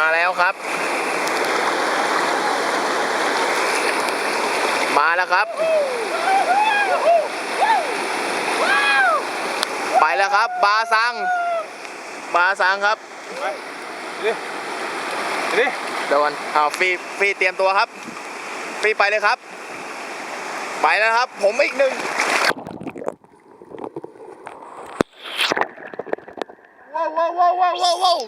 มาแล้วครับ มาแล้วครับ ไปแล้วครับ บาซัง บาซังครับนี่เดี๋ยวก่อนอ้าวฟรีฟรีเตรียมตัวครับ ฟรีไปเลยครับ ไปแล้วครับ ผมอีกหนึ่งว้าวว้าวว้าวว้าวว้าวว้าว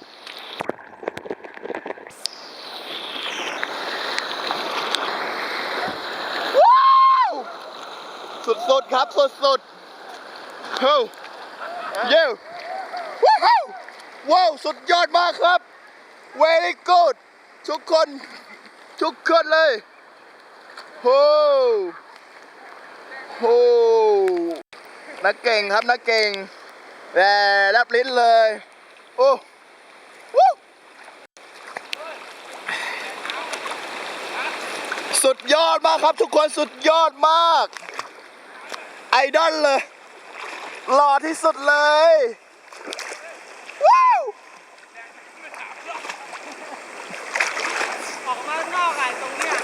ว้าว สุดๆครับสุดๆเฮ้ยเย้ว้าวว้าวสุดยอดมากครับ very good ทุกคนทุกคนเลยโฮโฮนักเก่งครับนักเก่งแย่รับลิ้นเลย โอ้วู้สุดยอดมากครับทุกคนสุดยอดมาก ไอดอลเลยหล่อที่สุดเลยว้าวออกมาข้างนอกไอ้ตรงเนี้ย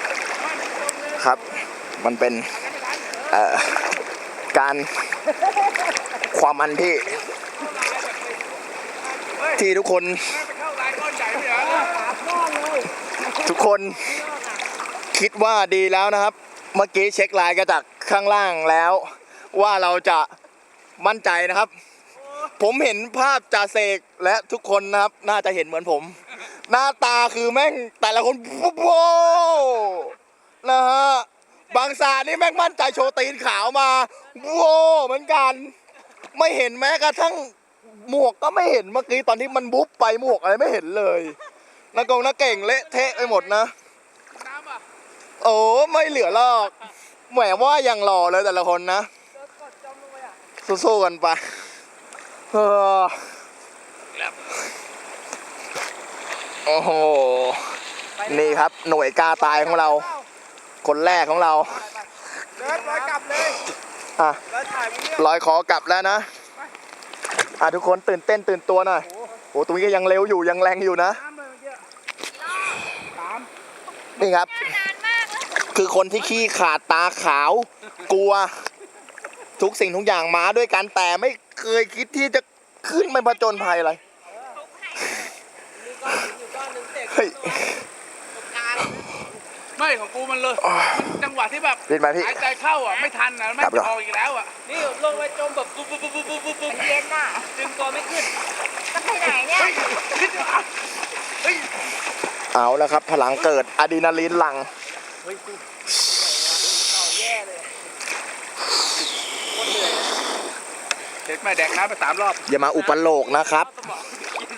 มันตรงเลยครับ มันเป็นเอ่อการความมันที่ ที่ทุกคน เข้าลายก้อนใหญ่ไม่เหรอทุกคนคิดว่าดีแล้วนะครับ เมื่อกี้เช็คลน์กันจากข้างล่างแล้ว ว่าเราจะมั่นใจนะครับ ผมเห็นภาพจ่าเสกและทุกคนนะครับ น่าจะเห็นเหมือนผม หน้าตาคือแม่งแต่ละคนโว้นะฮะบางสานี่แม่งมั่นใจโชว์ตีนขาวมาโว้เหมือนกัน ไม่เห็นแม้กระทั่งหมวกก็ไม่เห็นเมื่อกี้ตอนที่มันบุ๊บไปหมวกอะไรไม่เห็นเลยนักกงนักเก่งเละเทะไปหมดนะโอ้ไม่เหลือหรอกแหมว่ายังหล่อเลยแต่ละคนนะ สู้ๆกันไปเออโอ้โห นี่ครับหน่วยกล้าตายของเรา คนแรกของเรา เดินไปกลับเลยอะแล้วถ่ายวิดีโอลอยขอกลับแล้วนะ อะทุกคนตื่นเต้นตื่นตัวหน่อยโอ้ตรงนี้ก็ยังเร็วอยู่ยังแรงอยู่นะ น้ำเลยเมื่อกี้สามนี่ครับคือคนที่ขี้ขาดตาขาว กลัว ทุกสิ่งทุกอย่างมาด้วยกันแต่ไม่เคยคิดที่จะขึ้นไปผจญภัยอะไรมีก้อนหินอยู่ก้อนหนึงเสกเฮ้ยตรงกลางไม่ของกูมันเลยมันจังหวะที่แบบรีบมาพี่ หายใจเข้าอะไม่ทันอะไม่กลับก่อนออกอีกแล้วอะนี่ลงไปจมแบบปุ๊บปุ๊บปุ๊บปุ๊บปุ๊บปุ๊บเย็นน่ะดึงตัวไม่ขึ้นจะไปไหนเนี่ยเฮ้ยคิดดูอะเฮ้ยเอาแล้วครับ พลังเกิดอะดรีนาลีนหลัง เฮ้ยกูต่อแย่เลยโคตรเหนื่อยเลยเด็กแม่แดกน้ำไปสามรอบอย่ามาอุปโลกนะครับ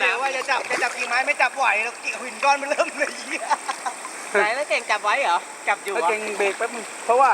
แต่ว่าจะจับจะจับกิ่งไม้ไม่จับไหวแล้วกิ่งหินก้อนมันเริ่มเลยไหนแล้วเก่งจับไว้เหรอ จับอยู่แล้วเหรอเก่งเบรกแป๊บนึงเพราะว่า